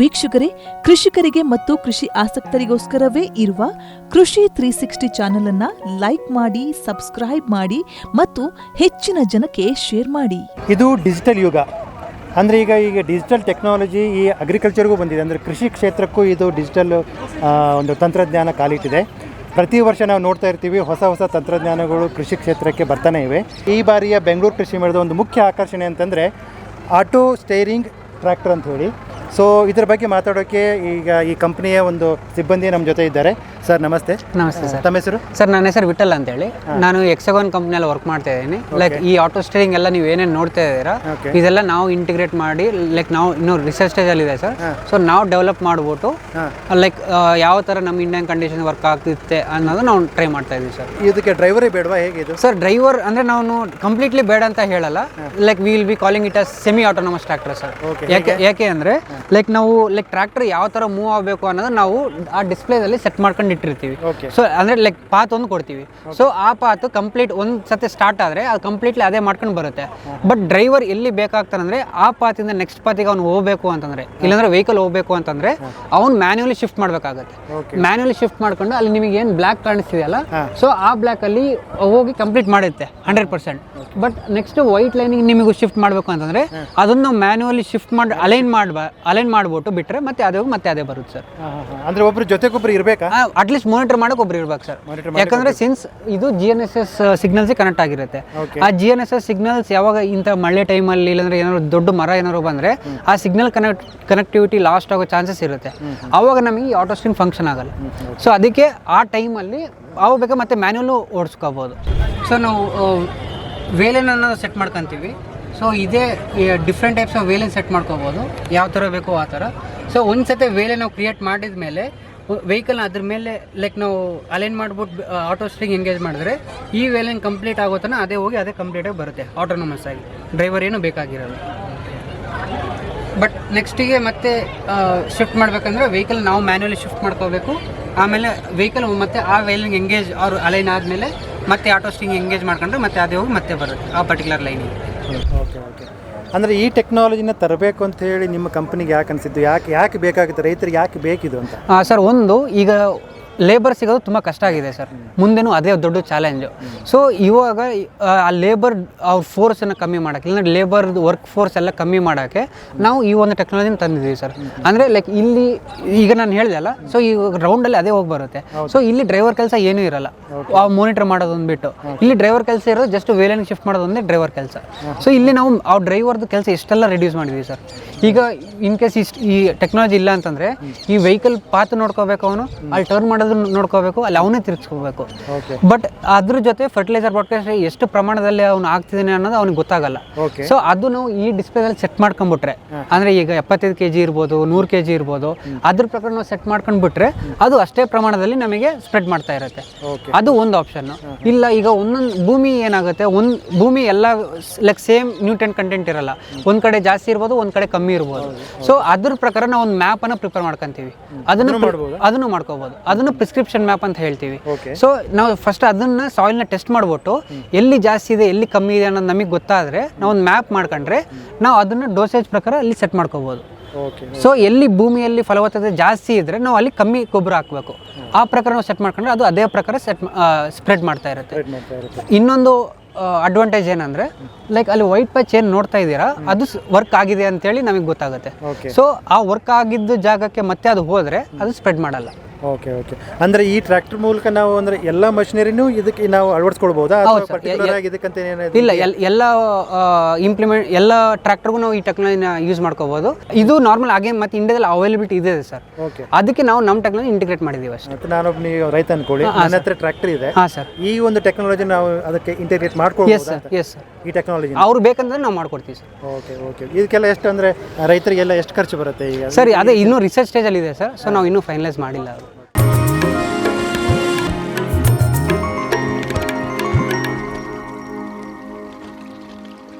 ವೀಕ್ಷಕರೇ, ಕೃಷಿಕರಿಗೆ ಮತ್ತು ಕೃಷಿ ಆಸಕ್ತರಿಗೋಸ್ಕರವೇ ಇರುವ ಕೃಷಿ ತ್ರೀ ಸಿಕ್ಸ್ಟಿ ಚಾನೆಲ್ ಅನ್ನ ಲೈಕ್ ಮಾಡಿ, ಸಬ್ಸ್ಕ್ರೈಬ್ ಮಾಡಿ ಮತ್ತು ಹೆಚ್ಚಿನ ಜನಕ್ಕೆ ಶೇರ್ ಮಾಡಿ. ಇದು ಡಿಜಿಟಲ್ ಯುಗ. ಅಂದರೆ ಈಗ ಈಗ ಡಿಜಿಟಲ್ ಟೆಕ್ನಾಲಜಿ ಈ ಅಗ್ರಿಕಲ್ಚರ್ಗೂ ಬಂದಿದೆ. ಅಂದರೆ ಕೃಷಿ ಕ್ಷೇತ್ರಕ್ಕೂ ಇದು ಡಿಜಿಟಲ್ ಒಂದು ತಂತ್ರಜ್ಞಾನ ಕಾಲಿಟ್ಟಿದೆ. ಪ್ರತಿ ವರ್ಷ ನಾವು ನೋಡ್ತಾ ಇರ್ತೀವಿ, ಹೊಸ ಹೊಸ ತಂತ್ರಜ್ಞಾನಗಳು ಕೃಷಿ ಕ್ಷೇತ್ರಕ್ಕೆ ಬರ್ತಾನೆ ಇವೆ. ಈ ಬಾರಿಯ ಬೆಂಗಳೂರು ಕೃಷಿ ಮೇಳದ ಒಂದು ಮುಖ್ಯ ಆಕರ್ಷಣೆ ಅಂತಂದರೆ, ಆಟೋ ಸ್ಟೇರಿಂಗ್ ಟ್ರ್ಯಾಕ್ಟರ್ ಅಂತ ಹೇಳಿ. ಸೊ ಇದರ ಬಗ್ಗೆ ಮಾತಾಡೋಕ್ಕೆ ಈಗ ಈ ಕಂಪ್ನಿಯ ಒಂದು ಸಿಬ್ಬಂದಿ ನಮ್ಮ ಜೊತೆ ಇದ್ದಾರೆ. ಸರ್ ನಮಸ್ತೆ. ನಮಸ್ತೆ ಸರ್. ತಮ್ಮ ಹೆಸರು? ಸರ್ ನನ್ನ ಹೆಸರು ವಿಠಲ್ ಅಂತೇಳಿ. ನಾನು ಎಕ್ಸಗೋನ್ ಕಂಪ್ನಿಯಲ್ಲಿ ವರ್ಕ್ ಮಾಡ್ತಾ ಇದ್ದೀನಿ. ಲೈಕ್ ಈ ಆಟೋ ಸ್ಟೇರಿಂಗ್ ಎಲ್ಲ ನೀವು ಏನೇನು ನೋಡ್ತಾ ಇದ್ದೀರಾ ಇದೆಲ್ಲ ನಾವು ಇಂಟಿಗ್ರೇಟ್ ಮಾಡಿ ಲೈಕ್ ನಾವು ಇನ್ನೂ ರಿಸರ್ಚ್ ಸ್ಟೇಜಲ್ಲಿ ಇದೆ ಸರ್. ಸೊ ನಾವು ಡೆವಲಪ್ ಮಾಡ್ಬಿಟ್ಟು ಲೈಕ್ ಯಾವ ಥರ ನಮ್ಮ ಇಂಡಿಯನ್ ಕಂಡೀಷನ್ ವರ್ಕ್ ಆಗ್ತಿತ್ತೆ ಅನ್ನೋದು ನಾವು ಟ್ರೈ ಮಾಡ್ತಾ ಇದ್ದೀವಿ ಸರ್. ಇದಕ್ಕೆ ಡ್ರೈವರೇ ಬೇಡವಾ? ಹೇಗೆ ಇದು? ಸರ್ ಡ್ರೈವರ್ ಅಂದರೆ ನಾವು ಕಂಪ್ಲೀಟ್ಲಿ ಬೇಡ ಅಂತ ಹೇಳಲ್ಲ. Like will be calling it as semi autonomous tractor sir. ಯಾಕೆ ಯಾಕೆ ಅಂದರೆ ಲೈಕ್ ನಾವು ಲೈಕ್ ಟ್ರ್ಯಾಕ್ಟರ್ ಯಾವ ಥರ ಮೂವ್ ಆಗಬೇಕು ಅನ್ನೋದು ನಾವು ಆ ಡಿಸ್ಪ್ಲೇದಲ್ಲಿ ಸೆಟ್ ಮಾಡ್ಕೊಂಡು ಇಟ್ಟಿರ್ತೀವಿ. ಸೊ ಅಂದರೆ ಲೈಕ್ ಪಾತ್ ಒಂದು ಕೊಡ್ತೀವಿ. ಸೊ ಆ ಪಾತ್ ಕಂಪ್ಲೀಟ್ ಒಂದ್ ಸತಿ ಸ್ಟಾರ್ಟ್ ಆದರೆ ಅದು ಕಂಪ್ಲೀಟ್ಲಿ ಅದೇ ಮಾಡ್ಕೊಂಡು ಬರುತ್ತೆ. ಬಟ್ ಡ್ರೈವರ್ ಎಲ್ಲಿ ಬೇಕಾಗ್ತಾನಂದ್ರೆ ಆ ಪಾತಿಂದ ನೆಕ್ಸ್ಟ್ ಪಾತಿಗೆ ಅವ್ನು ಹೋಗ್ಬೇಕು ಅಂತಂದ್ರೆ ಇಲ್ಲಾಂದ್ರೆ ವೆಹಿಕಲ್ ಹೋಗ್ಬೇಕು ಅಂತಂದ್ರೆ ಅವ್ನು ಮ್ಯಾನ್ಯಲಿ ಶಿಫ್ಟ್ ಮಾಡಬೇಕಾಗುತ್ತೆ. ಮ್ಯಾನ್ಯಲಿ ಶಿಫ್ಟ್ ಮಾಡ್ಕೊಂಡು ಅಲ್ಲಿ ನಿಮಗೆ ಏನು ಬ್ಲ್ಯಾಕ್ ಕಾಣಿಸ್ತಿದೆಯಲ್ಲ ಸೊ ಆ ಬ್ಲ್ಯಾಕ್ ಅಲ್ಲಿ ಹೋಗಿ ಕಂಪ್ಲೀಟ್ ಮಾಡುತ್ತೆ hundred percent but next white lining ನಿಮಗೂ ಶಿಫ್ಟ್ ಮಾಡಬೇಕು ಅಂತಂದ್ರೆ ಅದನ್ನು ಮ್ಯಾನ್ಯಲಿ ಶಿಫ್ಟ್ ಮಾಡಿ ಅಲೈನ್ ಮಾಡ್ಬ ಅಲೈನ್ ಮಾಡ್ಬಿಟ್ಟು ಬಿಟ್ರೆ ಮತ್ತೆ ಅದೇ ಹೋಗಿ ಮತ್ತೆ ಅದೇ ಬರುತ್ತೆ ಸರ್. ಅಂದರೆ ಒಬ್ರು ಜೊತೆಗೊಬ್ಬರು ಇರಬೇಕಾ? ಅಟ್ಲೀಸ್ಟ್ ಮಾನಿಟರ್ ಮಾಡಕ್ಕೆ ಒಬ್ರು ಇರ್ಬೇಕು ಸರ್ ಯಾಕಂದ್ರೆ ಸಿನ್ಸ್ ಇದು G N S S signals connect ಆಗಿರುತ್ತೆ. ಆ G N S S signals ಯಾವಾಗ ಇಂಥ ಮಳೆ ಟೈಮಲ್ಲಿ ಇಲ್ಲಾಂದ್ರೆ ಏನಾದ್ರು ದೊಡ್ಡ ಮರ ಏನಾದ್ರು ಬಂದ್ರೆ ಆ ಸಿಗ್ನಲ್ ಕನೆಕ್ಟ್ ಕನೆಕ್ಟಿವಿಟಿ ಲಾಸ್ಟ್ ಆಗೋ ಚಾನ್ಸಸ್ ಇರುತ್ತೆ. ಆವಾಗ ನಮಗೆ ಈ ಆಟೋ ಸ್ಟ್ರೀಮ್ ಫಂಕ್ಷನ್ ಆಗಲ್ಲ. ಸೊ ಅದಕ್ಕೆ ಆ ಟೈಮಲ್ಲಿ ಅವು ಬೇಕಾ ಮತ್ತೆ ಮ್ಯಾನ್ಯಲ್ಲು ಓಡಿಸ್ಕೋಬೋದು. ಸೊ ನಾವು ವೇಲೆನ್ ಅನ್ನೋದು ಸೆಟ್ ಮಾಡ್ಕೊತೀವಿ. ಸೊ ಇದೇ different types of wayline set ಮಾಡ್ಕೋಬೋದು. ಯಾವ ಥರ ಬೇಕೋ ಆ ಥರ ಸೊ ಒಂದು ಸತಿ ವೇಲೆ ನಾವು ಕ್ರಿಯೇಟ್ ಮಾಡಿದ ಮೇಲೆ ವೆಹಿಕಲ್ನ ಅದ್ರ ಮೇಲೆ ಲೈಕ್ ನಾವು ಅಲೈನ್ ಮಾಡ್ಬಿಟ್ಟು ಆಟೋ ಸ್ಟ್ರಿಂಗ್ ಎಂಗೇಜ್ ಮಾಡಿದ್ರೆ, ಈ ವೇಲೆನ್ ಕಂಪ್ಲೀಟ್ ಆಗೋ ತನಕ ಅದೇ ಹೋಗಿ ಅದೇ ಕಂಪ್ಲೀಟಾಗಿ ಬರುತ್ತೆ ಆಟೋನಮಸ್ ಆಗಿ. ಡ್ರೈವರ್ ಏನು ಬೇಕಾಗಿರಲ್ಲ. ಬಟ್ ನೆಕ್ಸ್ಟಿಗೆ ಮತ್ತೆ ಶಿಫ್ಟ್ ಮಾಡಬೇಕಂದ್ರೆ ವೆಹಿಕಲ್ ನಾವು ಮ್ಯಾನ್ಯಲಿ ಶಿಫ್ಟ್ ಮಾಡ್ಕೋಬೇಕು. ಆಮೇಲೆ ವೆಹಿಕಲ್ ಮತ್ತೆ ಆ ವೇಲಿಂಗ್ ಎಂಗೇಜ್ ಅವ್ರು ಅಲೈನ್ ಆದಮೇಲೆ ಮತ್ತೆ ಆಟೋ ಸ್ಟಿಂಗ್ ಎಂಗೇಜ್ ಮಾಡ್ಕೊಂಡ್ರೆ ಮತ್ತೆ ಅದೇ ಹೋಗಿ ಮತ್ತೆ ಬರುತ್ತೆ, ಆ ಪರ್ಟಿಕ್ಯುಲರ್ ಲೈನಿಗೆ ಓಕೆ ಓಕೆ. ಅಂದರೆ ಈ ಟೆಕ್ನಾಲಜಿನ ತರಬೇಕು ಅಂತ ಹೇಳಿ ನಿಮ್ಮ ಕಂಪ್ನಿಗೆ ಯಾಕೆ ಅನಿಸಿದ್ದು? ಯಾಕೆ ಯಾಕೆ ಬೇಕಾಗುತ್ತೆ? ರೈತರಿಗೆ ಯಾಕೆ ಬೇಕಿದು ಅಂತ? ಸರ್, ಒಂದು, ಈಗ ಲೇಬರ್ ಸಿಗೋದು ತುಂಬ ಕಷ್ಟ ಆಗಿದೆ ಸರ್. ಮುಂದೆನೂ ಅದೇ ದೊಡ್ಡ ಚಾಲೆಂಜು ಸೊ ಇವಾಗ ಆ, ಲೇಬರ್ ಅವ್ರ ಫೋರ್ಸನ್ನು ಕಮ್ಮಿ ಮಾಡೋಕ್ಕೆ ಇಲ್ಲಾಂದ್ರೆ ಲೇಬರ್ ವರ್ಕ್ ಫೋರ್ಸ್ ಎಲ್ಲ ಕಮ್ಮಿ ಮಾಡೋಕ್ಕೆ ನಾವು ಈ ಒಂದು ಟೆಕ್ನಾಲಜಿನ ತಂದಿದ್ದೀವಿ ಸರ್. ಅಂದರೆ ಲೈಕ್ ಇಲ್ಲಿ ಈಗ ನಾನು ಹೇಳಿದೆ ಅಲ್ಲ ಸೊ ಈ ರೌಂಡಲ್ಲಿ ಅದೇ ಹೋಗಿ ಬರುತ್ತೆ. ಸೊ ಇಲ್ಲಿ ಡ್ರೈವರ್ ಕೆಲಸ ಏನೂ ಇರಲ್ಲ. ಆ ಮಾನಿಟರ್ ಮಾಡೋದೊಂದು ಬಿಟ್ಟು. ಇಲ್ಲಿ ಡ್ರೈವರ್ ಕೆಲಸ ಇರೋದು ಜಸ್ಟ್ ವೇಲನ್ ಶಿಫ್ಟ್ ಮಾಡೋದೊಂದೇ ಡ್ರೈವರ್ ಕೆಲಸ. ಸೊ ಇಲ್ಲಿ ನಾವು ಆ ಡ್ರೈವರ್ದು ಕೆಲಸ ಇಷ್ಟೆಲ್ಲ ರೆಡ್ಯೂಸ್ ಮಾಡಿದ್ವಿ ಸರ್. ಈಗ ಇನ್ ಕೇಸ್ ಇಷ್ಟು ಈ ಟೆಕ್ನಾಲಜಿ ಇಲ್ಲ ಅಂತಂದರೆ ಈ ವೆಹಿಕಲ್ ಪಾತ್ ನೋಡ್ಕೋಬೇಕು ಅವನು ಅಲ್ಲಿ ಟರ್ನ್ ನೋಡ್ಕೋಬೇಕು ಅಲ್ಲಿ ಅವನೇ ತಿರ್ಗಿಸ್ಕೋಬೇಕು ಬಟ್ ಅದ್ರ ಜೊತೆ ಫರ್ಟಿಲೈಸರ್ ಬಾಡ್ಕಾಸ್ಟ್ ಎಷ್ಟು ಪ್ರಮಾಣದಲ್ಲಿ ಅವ್ನು ಆಗ್ತಿದ್ದಾನೆ ಅನ್ನೋದು ಅವ್ನಿಗೆ ಗೊತ್ತಾಗಲ್ಲ. ಸೊ ಅದು ನಾವು ಈ ಡಿಸ್ಪ್ಲೇದಲ್ಲಿ ಸೆಟ್ ಮಾಡ್ಕೊಂಡ್ಬಿಟ್ರೆ ಅಂದ್ರೆ ಈಗ ಎಪ್ಪತ್ತೈದು ಕೆ ಜಿ ಇರ್ಬೋದು ನೂರು ಕೆ ಜಿ ಇರ್ಬೋದು ಅದ್ರ ಪ್ರಕಾರ ನಾವು ಸೆಟ್ ಮಾಡ್ಕೊಂಡ್ಬಿಟ್ರೆ ಅದು ಅಷ್ಟೇ ಪ್ರಮಾಣದಲ್ಲಿ ನಮಗೆ ಸ್ಪ್ರೆಡ್ ಮಾಡ್ತಾ ಇರುತ್ತೆ. ಅದು ಒಂದು ಆಪ್ಷನ್ ಇಲ್ಲ ಈಗ ಒಂದೊಂದು ಭೂಮಿ ಏನಾಗುತ್ತೆ ಒಂದು ಭೂಮಿ ಎಲ್ಲ ಲೈಕ್ ಸೇಮ್ ನ್ಯೂಟ್ರನ್ ಕಂಟೆಂಟ್ ಇರಲ್ಲ. ಒಂದ್ ಕಡೆ ಜಾಸ್ತಿ ಇರ್ಬೋದು ಒಂದ್ ಕಡೆ ಕಮ್ಮಿ ಇರ್ಬೋದು. ಸೊ ಅದ್ರ ಪ್ರಕಾರ ನಾವು ಒಂದು ಮ್ಯಾಪ್ ಅನ್ನ ಪ್ರಿಪೇರ್ ಮಾಡ್ಕೊಂತೀವಿ. ಅದನ್ನು ಅದನ್ನು ಮಾಡ್ಕೋಬಹುದು ಅದನ್ನು ಪ್ರಿಸ್ಕ್ರಿಪ್ಷನ್ ಮ್ಯಾಪ್ ಅಂತ ಹೇಳ್ತೀವಿ. ಸೊ ನಾವು ಫಸ್ಟ್ ಅದನ್ನ ಸಾಯಿಲ್ನ ಟೆಸ್ಟ್ ಮಾಡ್ಬಿಟ್ಟು ಎಲ್ಲಿ ಜಾಸ್ತಿ ಇದೆ ಎಲ್ಲಿ ಕಮ್ಮಿ ಇದೆ ಅನ್ನೋದು ನಮಗೆ ಗೊತ್ತಾದ್ರೆ ನಾವು ಒಂದು ಮ್ಯಾಪ್ ಮಾಡ್ಕೊಂಡ್ರೆ ನಾವು ಅದನ್ನ ಡೋಸೇಜ್ ಪ್ರಕಾರ ಅಲ್ಲಿ ಸೆಟ್ ಮಾಡ್ಕೋಬಹುದು ಓಕೆ ಸೊ ಎಲ್ಲಿ ಭೂಮಿಯಲ್ಲಿ ಫಲವತ್ತತೆ ಜಾಸ್ತಿ ಇದ್ರೆ ನಾವು ಅಲ್ಲಿ ಕಮ್ಮಿ ಗೊಬ್ಬರ ಹಾಕಬೇಕು. ಆ ಪ್ರಕಾರ ನಾವು ಸೆಟ್ ಮಾಡ್ಕೊಂಡ್ರೆ ಅದು ಅದೇ ಪ್ರಕಾರ ಸೆಟ್ ಸ್ಪ್ರೆಡ್ ಮಾಡ್ತಾ ಇರುತ್ತೆ. ಇನ್ನೊಂದು ಅಡ್ವಾಂಟೇಜ್ ಏನಂದ್ರೆ ಲೈಕ್ ಅಲ್ಲಿ ವೈಟ್ ಪ್ಯಾಚ್ ಏನು ನೋಡ್ತಾ ಇದ್ದೀರಾ ಅದು ವರ್ಕ್ ಆಗಿದೆ ಅಂತೇಳಿ ನಮಗೆ ಗೊತ್ತಾಗುತ್ತೆ. ಸೊ ಆ ವರ್ಕ್ ಆಗಿದ್ದ ಜಾಗಕ್ಕೆ ಮತ್ತೆ ಅದು ಹೋದ್ರೆ ಅದು ಸ್ಪ್ರೆಡ್ ಮಾಡಲ್ಲ. ಓಕೆ ಓಕೆ ಅಂದರೆ ಈ ಟ್ರ್ಯಾಕ್ಟರ್ ಮೂಲಕ ನಾವು ಅಂದರೆ ಎಲ್ಲ ಮಷಿನರಿನೂ ಇದಕ್ಕೆ ನಾವು ಅಳವಡಿಸ್ಕೊಳ್ಬಹುದಾ ಇದಕ್ಕಂತ ಇಲ್ಲ ಎಲ್ ಎಲ್ಲ ಇಂಪ್ಲಿಮೆಂಟ್ ಎಲ್ಲ ಟ್ರ್ಯಾಕ್ಟರ್ಗೂ ನಾವು ಈ ಟೆಕ್ನಾಲಜಿನ ಯೂಸ್ ಮಾಡ್ಕೋಬಹುದು ಇದು ನಾರ್ಮಲ್ ಹಾಗೆ ಮತ್ತೆ ಇಂಡಿಯಾದಲ್ಲಿ ಅವೈಲಬಿಲಿಟಿ ಇದೆ ಸರ್. ಓಕೆ ಅದಕ್ಕೆ ನಾವು ನಮ್ಮ ಟೆಕ್ನಾಲಜಿ ಇಂಟಿಗ್ರೇಟ್ ಮಾಡಿದ್ದೀವಿ ಅಷ್ಟೇ. ನಾನೊಬ್ಬ ನೀವು ರೈತ ಅನ್ಕೊಳ್ಳಿ ನನ್ನ ಹತ್ರ ಟ್ರ್ಯಾಕ್ಟರ್ ಇದೆ. ಹಾಂ ಸರ್. ಈ ಒಂದು ಟೆಕ್ನಾಲಜಿ ನಾವು ಅದಕ್ಕೆ integrate yes sir yes sir ಈ ಟೆಕ್ನಾಲಜಿ ಅವ್ರು ಬೇಕಂದ್ರೆ ನಾವು ಮಾಡ್ಕೊಡ್ತೀವಿ ಸರ್. ಓಕೆ ಓಕೆ ಇದಕ್ಕೆಲ್ಲ ಎಷ್ಟು ಅಂದರೆ ರೈತರಿಗೆಲ್ಲ ಎಷ್ಟು ಖರ್ಚು ಬರುತ್ತೆ ಈಗ? ಸರಿ ಅದೇ ಇನ್ನೂ ರಿಸರ್ಚ್ ಸ್ಟೇಜಲ್ಲಿ ಇದೆ ಸರ್. ಸೊ ನಾವು ಇನ್ನೂ ಫೈನಲೈಸ್ ಮಾಡಿಲ್ಲ.